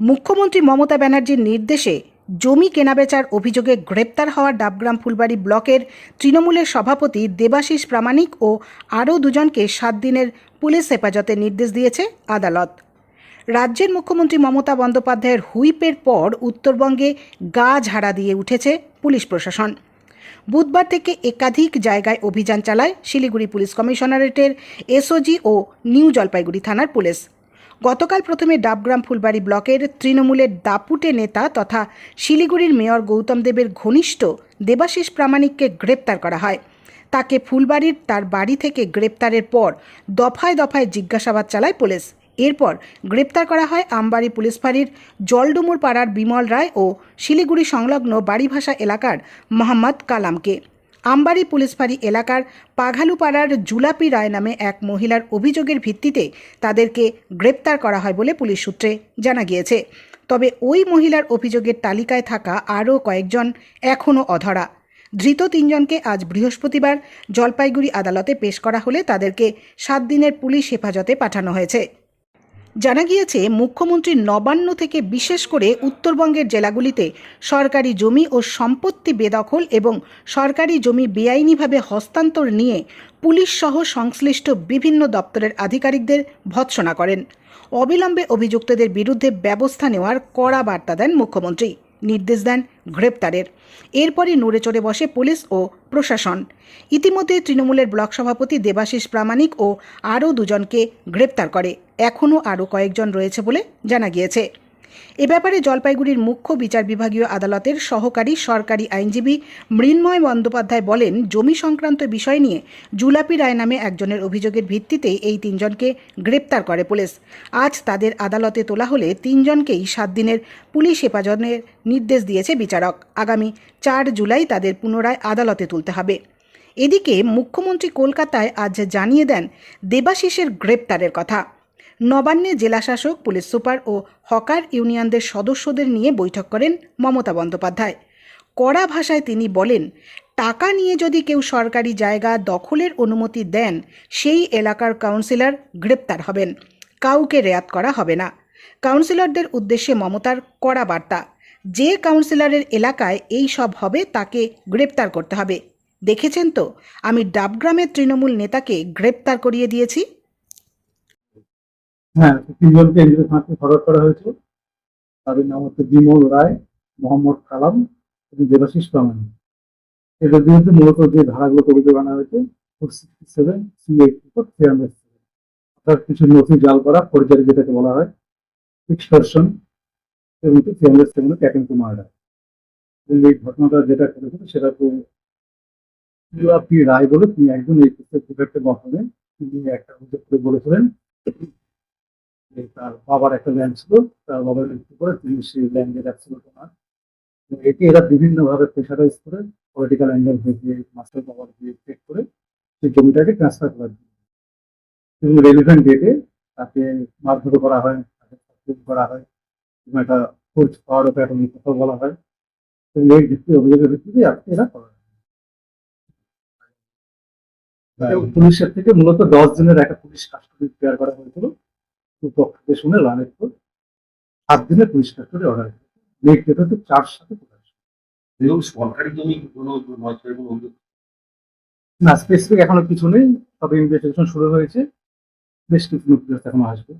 মুখ্যমন্ত্রী মমতা ব্যানার্জির নির্দেশে জমি কেনাবেচার অভিযোগে গ্রেপ্তার হওয়া ডাবগ্রাম ফুলবাড়ি ব্লকের তৃণমূলের সভাপতি দেবাশিস প্রামাণিক ও আরও দুজনকে সাত দিনের পুলিশ হেফাজতের নির্দেশ দিয়েছে আদালত। রাজ্যের মুখ্যমন্ত্রী মমতা বন্দ্যোপাধ্যায়ের হুইপের পর উত্তরবঙ্গে গা ঝাড়া দিয়ে উঠেছে পুলিশ প্রশাসন। বুধবার থেকে একাধিক জায়গায় অভিযান চালায় শিলিগুড়ি পুলিশ কমিশনারেটের এসওজি ও নিউ জলপাইগুড়ি থানার পুলিশ। গতকাল প্রথমে ডাবগ্রাম ফুলবাড়ি ব্লকের তৃণমূলের দাপুটে নেতা তথা শিলিগুড়ির মেয়র গৌতম দেবের ঘনিষ্ঠ দেবাশিস প্রামাণিককে গ্রেপ্তার করা হয়। তাকে ফুলবাড়ির তার বাড়ি থেকে গ্রেপ্তারের পর দফায় দফায় জিজ্ঞাসাবাদ চালায় পুলিশ। এরপর গ্রেপ্তার করা হয় আমবাড়ি পুলিশ ফাঁড়ির জলডুমুর পাড়ার বিমল রায় ও শিলিগুড়ি সংলগ্ন বাড়িভাষা এলাকার মোহাম্মদ কালামকে। আমবাড়ি পুলিশ ফাঁড়ি এলাকার পাঘালুপাড়ার জুলাপি রায় নামে এক মহিলার অভিযোগের ভিত্তিতে তাদেরকে গ্রেপ্তার করা হয় বলে পুলিশ সূত্রে জানা গিয়েছে। তবে ওই মহিলার অভিযোগের তালিকায় থাকা আরও কয়েকজন এখনও অধরা। ধৃত তিনজনকে আজ বৃহস্পতিবার জলপাইগুড়ি আদালতে পেশ করা হলে তাদেরকে সাত দিনের পুলিশ হেফাজতে পাঠানো হয়েছে। জানা গিয়েছে, মুখ্যমন্ত্রী নবান্ন থেকে বিশেষ করে উত্তরবঙ্গের জেলাগুলিতে সরকারি জমি ও সম্পত্তি বেদখল এবং সরকারি জমি বেআইনিভাবে হস্তান্তর নিয়ে পুলিশ সহ সংশ্লিষ্ট বিভিন্ন দপ্তরের আধিকারিকদের ভৎসনা করেন। অবিলম্বে অভিযুক্তদের বিরুদ্ধে ব্যবস্থা নেওয়ার কড়া বার্তা দেন মুখ্যমন্ত্রী। নির্দেশ দেন গ্রেপ্তারের। এরপরই নড়ে চড়ে বসে পুলিশ ও প্রশাসন। ইতিমধ্যে তৃণমূলের ব্লক সভাপতি দেবাশিস প্রামাণিক ও আরও দুজনকে গ্রেপ্তার করে। এখনও আরও কয়েকজন রয়েছে বলে জানা গিয়েছে। এ ব্যাপারে জলপাইগুড়ির মুখ্য বিচার বিভাগীয় আদালতের সহকারী সরকারি আইনজীবী মৃন্ময় বন্দ্যোপাধ্যায় বলেন, জমি সংক্রান্ত বিষয় নিয়ে জুলাপি রায় নামে একজনের অভিযোগের ভিত্তিতে এই তিনজনকে গ্রেপ্তার করে পুলিশ। আজ তাদের আদালতে তোলা হলে তিনজনকেই সাত দিনের পুলিশ হেফাজতের নির্দেশ দিয়েছে বিচারক। আগামী চার জুলাই তাদের পুনরায় আদালতে তুলতে হবে। এদিকে মুখ্যমন্ত্রী কলকাতায় আজ জানিয়ে দেন, দেবাশিসের গ্রেপ্তারের কথা। নবান্নে জেলাশাসক, পুলিশ সুপার ও হকার ইউনিয়নদের সদস্যদের নিয়ে বৈঠক করেন মমতা বন্দ্যোপাধ্যায়। কড়া ভাষায় তিনি বলেন, টাকা নিয়ে যদি কেউ সরকারি জায়গা দখলের অনুমতি দেন, সেই এলাকার কাউন্সিলর গ্রেপ্তার হবেন। কাউকে রেয়াত করা হবে না। কাউন্সিলরদের উদ্দেশ্যে মমতার কড়া বার্তা, যে কাউন্সিলরের এলাকায় এই সব হবে, তাকে গ্রেপ্তার করতে হবে। দেখেছেন তো, আমি ডাবগ্রামের তৃণমূল নেতাকে গ্রেপ্তার করিয়ে দিয়েছি। হ্যাঁ তিনজনকে এনজিও থানাতে ফরওয়ার্ড করা হয়েছে। তাদের নাম হচ্ছে বিমল রায়, মোহাম্মদ কালাম এবং দেবাশিস প্রামাণিক। এদের বিরুদ্ধে মূলত যে ধারাগুলো অভিযোগ আনা হয়েছে four sixty seven C eighty four three hundred seven. অর্থাৎ কিছু নথি জাল করা পরিচারি যেটাকে বলা হয় এক্সটর্শন এবং থ্রি হান্ড্রেড সেভেন ক্যাটিং টু মার্ডার এই ঘটনাটা যেটা ঘটেছিল সেটা তো পি রায় বলে তিনি একজন এই ডিফেক্টের মাধ্যমে তিনি একটা অভিযোগ করে বলেছিলেন তার বাবার একটা ল্যান্ড ছিল তার বাবার মৃত্যু করে তিনি সেই ল্যান্ডের অ্যাবসোলুট ওনার এটি এরা বিভিন্ন ভাবে প্রেশারাইজ করে পলিটিক্যাল অ্যাঙ্গেল দিয়ে মাস্টার পাওয়ার দিয়ে চেক করে সেই জমিটাকে ট্রান্সফার করার জন্য। এবং রেলিভেন্ট ডেটে তাকে মারধর করা হয় তাকে সাসপেন্ড করা হয় এবং একটা খোঁজ পাওয়ার উপরে একটা কথা বলা হয়। এবং এই ভিত্তি অভিযোগের ভিত্তিতে আজকে এরা করা হয়। পুলিশের থেকে মূলত দশ দিনের একটা পুলিশ কাস্টডি প্রেয়ার করা হয়েছিল। পক্ষকে শুনে লানের পর সাত দিনে পরিষ্কার করে অর্ডার ডেট হচ্ছে চার সাথে প্রকাশ এবং সরকারি জমি কোনো না স্পেসিফিক এখনও কিছু নেই। তবে ইনভেস্টিগেশন শুরু হয়েছে। বেশ কিছু নোটিশ এখনও আসবে।